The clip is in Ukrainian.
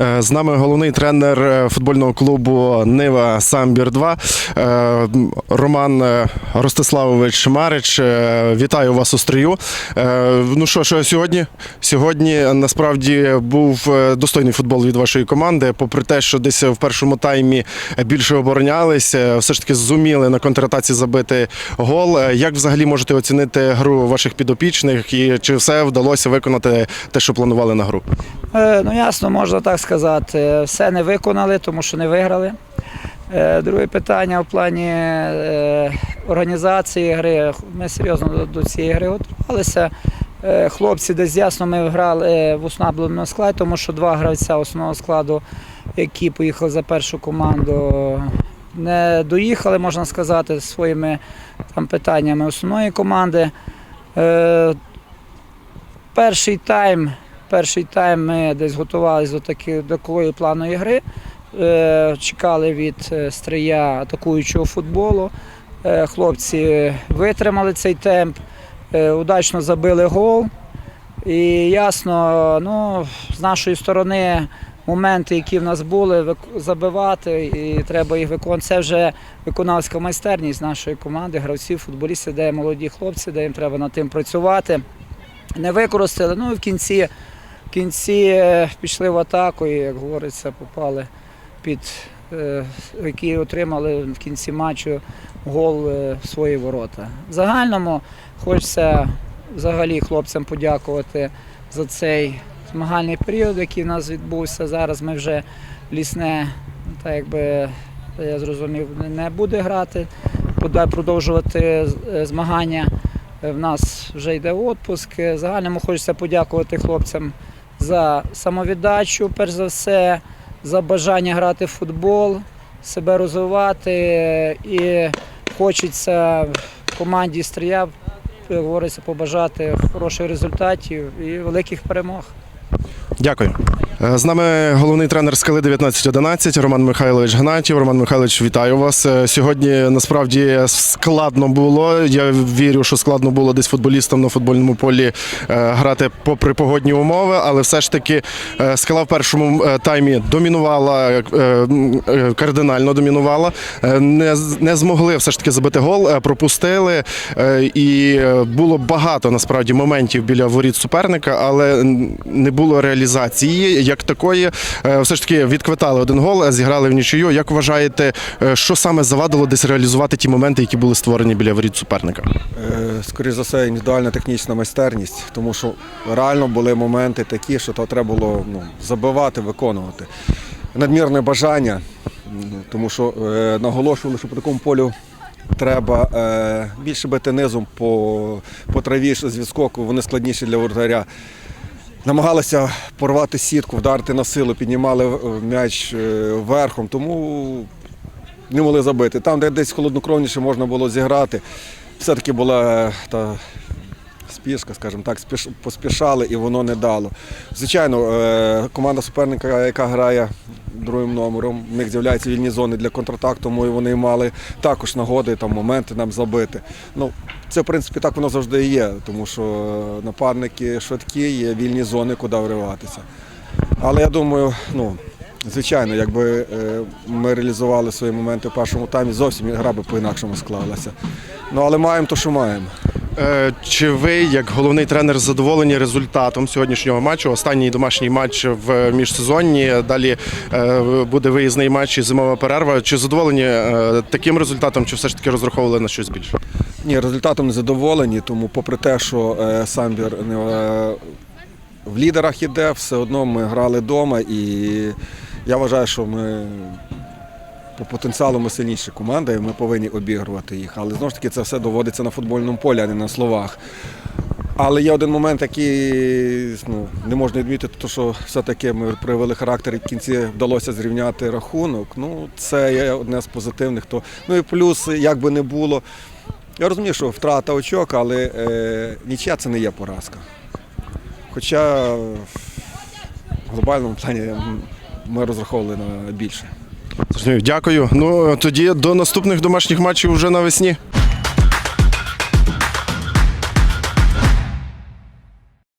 Е, З нами головний тренер е, футбольного клубу Нива Самбір 2 е, Роман Ростиславович Марич. Вітаю вас у стрію. Ну що, що сьогодні? Сьогодні насправді був достойний футбол від вашої команди. Попри те, що десь в першому таймі більше оборонялися, все ж таки зуміли на контратаці забити гол. Як взагалі можете оцінити гру ваших підопічних і чи все вдалося виконати те, що планували на гру? Ну, ясно, можна так сказати. Все не виконали, тому що не виграли. Е, Друге питання в плані е, організації гри. Ми серйозно до, цієї гри готувалися. Е, Хлопці десь ясно ми грали в ослабленому складі, тому що два гравця основного складу, які поїхали за першу команду, не доїхали, можна сказати, своїми там, питаннями основної команди. Перший тайм Перший тайм ми десь готувалися до таки до такої планої гри. Е, Чекали від е, стрия атакуючого футболу. Е, Хлопці витримали цей темп, удачно забили гол. І ясно, ну, з нашої сторони моменти, які в нас були, забивати, і треба їх виконувати. Це вже виконавська майстерність нашої команди, гравців, футболістів, де молоді хлопці, де їм треба над тим працювати. Не використали. Ну і в кінці кінці е, пішли в атаку і, як говориться, попали під е, які отримали в кінці матчу гол е, в свої ворота. В загальному хочеться взагалі хлопцям подякувати за цей змагальний період, який в нас відбувся. Зараз ми вже лісне, так якби я зрозумів, не- буде грати, буде продовжувати змагання. В нас вже йде відпуск. Загальному хочеться подякувати хлопцям за самовіддачу, перш за все, за бажання грати в футбол, себе розвивати. І хочеться команді стрія, говориться, побажати хороших результатів і великих перемог. Дякую. Е, З нами головний тренер скали 1911 Роман Михайлович Гнатів. Роман Михайлович, вітаю вас. Е, Сьогодні насправді складно було. Я вірю, що складно було десь футболістам на футбольному полі е, грати попри погодні умови, але все ж таки скала в першому таймі домінувала кардинально домінувала. Не, не змогли все ж таки забити гол, пропустили. І було багато насправді моментів біля воріт суперника, але не було реалізації як такої. Е, Все ж таки відквитали один гол, е, зіграли в нічию. Як вважаєте, е, що саме завадило десь реалізувати ті моменти, які були створені біля воріт суперника? Скоріше за все, індивідуальна технічна майстерність, тому що реально були моменти такі, що то треба було ну, забивати, виконувати. Надмірне бажання, тому що е, наголошували, що по такому полю треба е, більше бити низом по, по траві з відскоку, вони складніші для воротаря. Намагалися порвати сітку, вдарити на силу, піднімали м'яч е, верхом, тому не могли забити. Там, де десь холоднокровніше можна було зіграти, все-таки була е, та спішка, скажімо так, спіш- поспішали і воно не дало. Звичайно, е, команда суперника, яка грає другим номером, в них з'являються вільні зони для контратак, тому і вони мали також нагоди, там, моменти нам забити. Ну, це, в принципі, так воно завжди є, тому що нападники швидкі, є вільні зони, куди вриватися. Але я думаю, ну, звичайно, якби е, ми реалізували свої моменти в першому таймі, зовсім гра би по-інакшому склалася. Ну, але маємо то, що маємо. Е, Чи ви, як головний тренер, задоволені результатом сьогоднішнього матчу? Останній домашній матч в міжсезонні. Далі е, буде виїзний матч і зимова перерва. Чи задоволені е, таким результатом, чи все ж таки розраховували на щось більше? Ні, результатом не задоволені, тому попри те, що самбір в лідерах іде, все одно ми грали вдома і я вважаю, що ми по потенціалу ми сильніші команда і ми повинні обігрувати їх. Але знову ж таки це все доводиться на футбольному полі, а не на словах. Але є один момент, який ну, не можна відмітити, то що все-таки ми проявили характер і в кінці вдалося зрівняти рахунок. Ну, це є одне з позитивних. То, ну і плюс, як би не було, я розумію, що втрата очок, але е, нічия це не є поразка. Хоча в глобальному плані ми розраховували на більше. Дякую. Ну тоді до наступних домашніх матчів вже навесні.